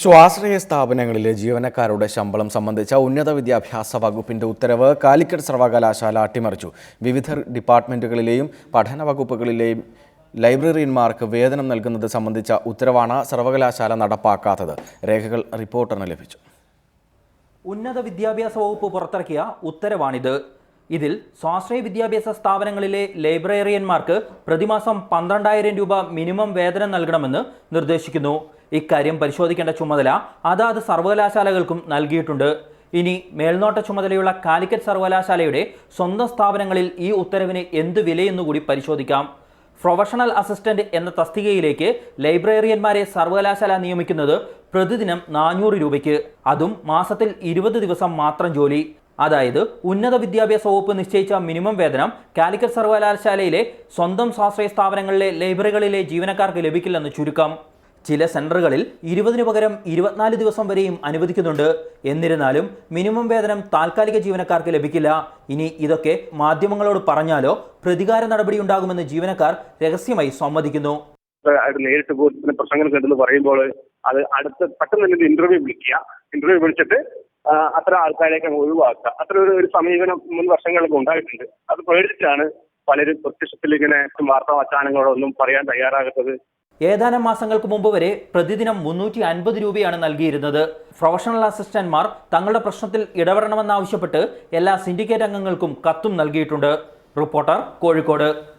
സ്വാശ്രയ സ്ഥാപനങ്ങളിലെ ജീവനക്കാരുടെ ശമ്പളം സംബന്ധിച്ച ഉന്നത വിദ്യാഭ്യാസ വകുപ്പിന്റെ ഉത്തരവ് കാലിക്കറ്റ് സർവകലാശാല അട്ടിമറിച്ചു. വിവിധ ഡിപ്പാർട്ട്മെന്റുകളിലെയും പഠന വകുപ്പുകളിലെയും ലൈബ്രറിയന്മാർക്ക് വേതനം നൽകുന്നത് സംബന്ധിച്ച ഉത്തരവാണ് സർവകലാശാല നടപ്പാക്കാത്തത്. രേഖകൾ റിപ്പോർട്ടറിന് ലഭിച്ചു. ഉന്നത വിദ്യാഭ്യാസ വകുപ്പ് പുറത്തിറക്കിയ ഉത്തരവാണിത്. ഇതിൽ സ്വാശ്രയ വിദ്യാഭ്യാസ സ്ഥാപനങ്ങളിലെ ലൈബ്രറിയന്മാർക്ക് പ്രതിമാസം പന്ത്രണ്ടായിരം രൂപ മിനിമം വേതനം നൽകണമെന്ന് നിർദ്ദേശിക്കുന്നു. ഇക്കാര്യം പരിശോധിക്കേണ്ട ചുമതല അതാത് സർവകലാശാലകൾക്കും നൽകിയിട്ടുണ്ട്. ഇനി മേൽനോട്ട ചുമതലയുള്ള കാലിക്കറ്റ് സർവകലാശാലയുടെ സ്വന്തം സ്ഥാപനങ്ങളിൽ ഈ ഉത്തരവിന് എന്ത് വിലയെന്നുകൂടി പരിശോധിക്കാം. പ്രൊഫഷണൽ അസിസ്റ്റന്റ് എന്ന തസ്തികയിലേക്ക് ലൈബ്രറിയന്മാരെ സർവകലാശാല നിയമിക്കുന്നത് പ്രതിദിനം നാനൂറ് രൂപയ്ക്ക്. അതും മാസത്തിൽ ഇരുപത് ദിവസം മാത്രം ജോലി. അതായത് ഉന്നത വിദ്യാഭ്യാസ വകുപ്പ് നിശ്ചയിച്ച മിനിമം വേതനം കാലിക്കറ്റ് സർവകലാശാലയിലെ സ്വന്തം സ്വാശ്രയ സ്ഥാപനങ്ങളിലെ ലൈബ്രറികളിലെ ജീവനക്കാർക്ക് ലഭിക്കില്ലെന്ന് ചുരുക്കം. ചില സെന്ററുകളിൽ ഇരുപതിനു പകരം ഇരുപത്തിനാല് ദിവസം വരെയും അനുവദിക്കുന്നുണ്ട്. എന്നിരുന്നാലും മിനിമം വേതനം താൽക്കാലിക ജീവനക്കാർക്ക് ലഭിക്കില്ല. ഇനി ഇതൊക്കെ മാധ്യമങ്ങളോട് പറഞ്ഞാലോ പ്രതികാര നടപടി ഉണ്ടാകുമെന്ന് ജീവനക്കാർ രഹസ്യമായി സമ്മതിക്കുന്നു. നേരിട്ട് പ്രസംഗം പ്രശ്നങ്ങൾ പറയുമ്പോൾ അത് അടുത്ത പെട്ടെന്ന് ഇന്റർവ്യൂ വിളിക്കുക. ഇന്റർവ്യൂ വിളിച്ചിട്ട് അത്ര ആൾക്കാരെയൊക്കെ ഒഴിവാക്കുക. അത്ര ഒരു ഒരു സമീപനം മുൻ വർഷങ്ങൾക്ക് ഉണ്ടായിട്ടുണ്ട്. അത് പേടിച്ചിട്ടാണ് പലരും പ്രത്യക്ഷത്തിൽ ഇങ്ങനെ വാർത്താ വച്ചാനങ്ങളൊന്നും പറയാൻ തയ്യാറാകാത്തത്. ഏതാനും മാസങ്ങൾക്ക് മുമ്പ് വരെ പ്രതിദിനം മുന്നൂറ്റി അൻപത് രൂപയാണ് നൽകിയിരുന്നത്. പ്രൊഫഷണൽ അസിസ്റ്റന്റ്മാർ തങ്ങളുടെ പ്രശ്നത്തിൽ ഇടപെടണമെന്നാവശ്യപ്പെട്ട് എല്ലാ സിൻഡിക്കേറ്റ് അംഗങ്ങൾക്കും കത്തും നൽകിയിട്ടുണ്ട്. റിപ്പോർട്ടർ കോഴിക്കോട്.